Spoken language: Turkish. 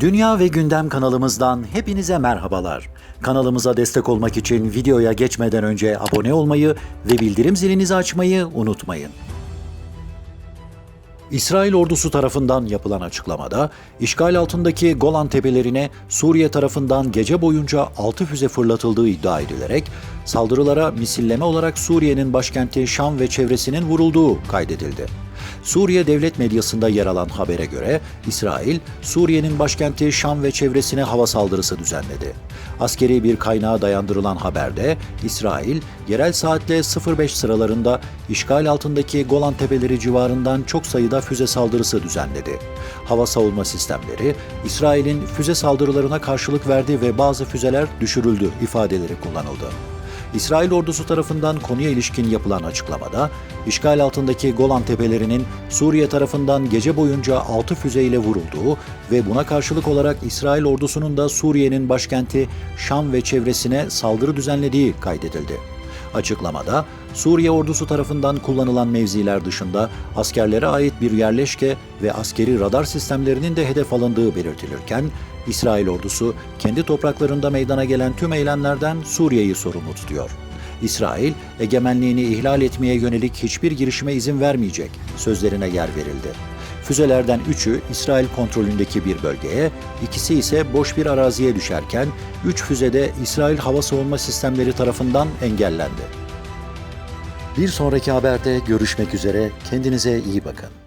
Dünya ve Gündem kanalımızdan hepinize merhabalar. Kanalımıza destek olmak için videoya geçmeden önce abone olmayı ve bildirim zilinizi açmayı unutmayın. İsrail ordusu tarafından yapılan açıklamada, işgal altındaki Golan tepelerine Suriye tarafından gece boyunca 6 füze fırlatıldığı iddia edilerek, saldırılara misilleme olarak Suriye'nin başkenti Şam ve çevresinin vurulduğu kaydedildi. Suriye devlet medyasında yer alan habere göre İsrail, Suriye'nin başkenti Şam ve çevresine hava saldırısı düzenledi. Askeri bir kaynağa dayandırılan haberde İsrail, yerel saatle 05 sıralarında işgal altındaki Golan Tepeleri civarından çok sayıda füze saldırısı düzenledi. Hava savunma sistemleri, İsrail'in füze saldırılarına karşılık verdi ve bazı füzeler düşürüldü ifadeleri kullanıldı. İsrail ordusu tarafından konuya ilişkin yapılan açıklamada, işgal altındaki Golan Tepelerinin Suriye tarafından gece boyunca 6 füzeyle vurulduğu ve buna karşılık olarak İsrail ordusunun da Suriye'nin başkenti Şam ve çevresine saldırı düzenlediği kaydedildi. Açıklamada Suriye ordusu tarafından kullanılan mevziler dışında askerlere ait bir yerleşke ve askeri radar sistemlerinin de hedef alındığı belirtilirken İsrail ordusu kendi topraklarında meydana gelen tüm eylemlerden Suriye'yi sorumlu tutuyor. İsrail, egemenliğini ihlal etmeye yönelik hiçbir girişime izin vermeyecek sözlerine yer verildi. Füzelerden üçü İsrail kontrolündeki bir bölgeye, ikisi ise boş bir araziye düşerken, üç füze de İsrail hava savunma sistemleri tarafından engellendi. Bir sonraki haberde görüşmek üzere, kendinize iyi bakın.